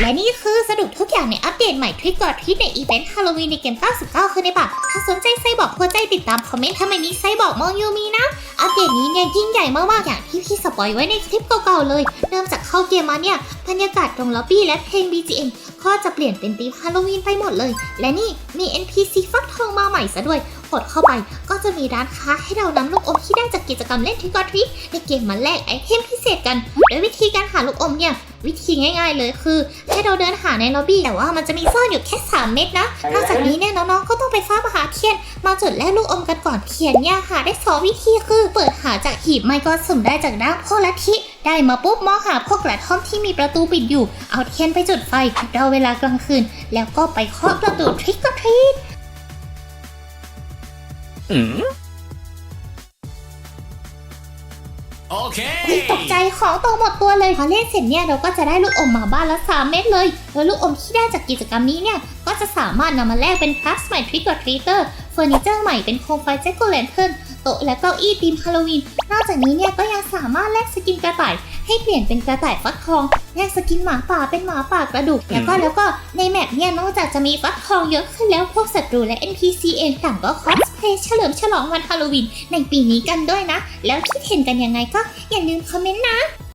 และนี่คือสรุปทุกอย่างในอัปเดตใหม่ทริกกอร์ทริกในอีเวนต์ฮาโลวีนในเกม 99 คือในบัตรถ้าสนใจไซบอกหัวใจติดตามคอมเมนต์ถ้าไม่มีไซบอกมองยูมีนะ อัปเดตนี้เนี่ยยิ่งใหญ่มากๆอย่างที่พี่สปอยไว้ในคลิปเก่าๆเลย เริ่มจากเข้าเกมมาเนี่ยบรรยากาศตรงล็อบบี้และเพลง BGM ก็จะเปลี่ยนเป็นธีมฮาโลวีนไปหมดเลย และนี่มี NPC ฟักทองมาใหม่ซะด้วยกดเข้าไป จะมีร้านค้าให้เรานำลูกอมที่ได้จากกิจกรรมเล่นทริกกอร์ทริกในเกมมาแลกไอเทมพิเศษกันโดยวิธีการหาลูกอมเนี่ยวิธีง่ายๆเลยคือให้เราเดินหาในล็อบบี้แต่ว่ามันจะมีซ่อนอยู่แค่ 3 เม็ดนะนอกจากนี้เนี่ยน้องๆก็ต้องไปฟ้ามาหาเทียน มาจุดแลกลูกอมกันก่อนเทียนเนี่ยหาได้สองวิธีคือ เปิดหาจากหีบไม่ก็สุ่มได้จากด้ามพวกลัทธิได้มาปุ๊บมองหาพวกกระท่อมที่มีประตูปิดอยู่ เอาเทียนไปจุดไฟเราเวลากลางคืน แล้วก็ไปเคาะประตูทริกก็ทรี ต Okay. ตกใจของตกหมดตัวเลยพอเล่นเสร็จเนี่ยเราก็จะได้ลูกอมมาบ้านละสามเม็ดเลยแล้วลูกอมที่ได้จากกิจกรรมนี้เนี่ย ก็จะสามารถนำมาแลกเป็นพลาสใหม่ทริกกอร์ทรีเตอร์เฟอร์นิเจอร์ใหม่เป็นโคมไฟแจ็คโกแลนเทิร์น โต๊ะและเก้าอี้ธีมฮาโลวีน นอกจากนี้เนี่ยก็ยังสามารถแลกสกินกระต่าย ให้เปลี่ยนเป็นกระต่ายฟักทองแลกสกินหมาป่าเป็นหมาป่ากระดูก แล้วก็แล้วก็ในแมปเนี่ยนอกจากจะมีฟักทองเยอะขึ้นแล้วพวกศัตรูและ NPC เองต่างก็คอสเพลย์เฉลิมฉลองวันฮาโลวีนในปีนี้กันด้วยนะ แล้วคิดเห็นกันยังไงก็อย่าลืมคอมเมนต์นะ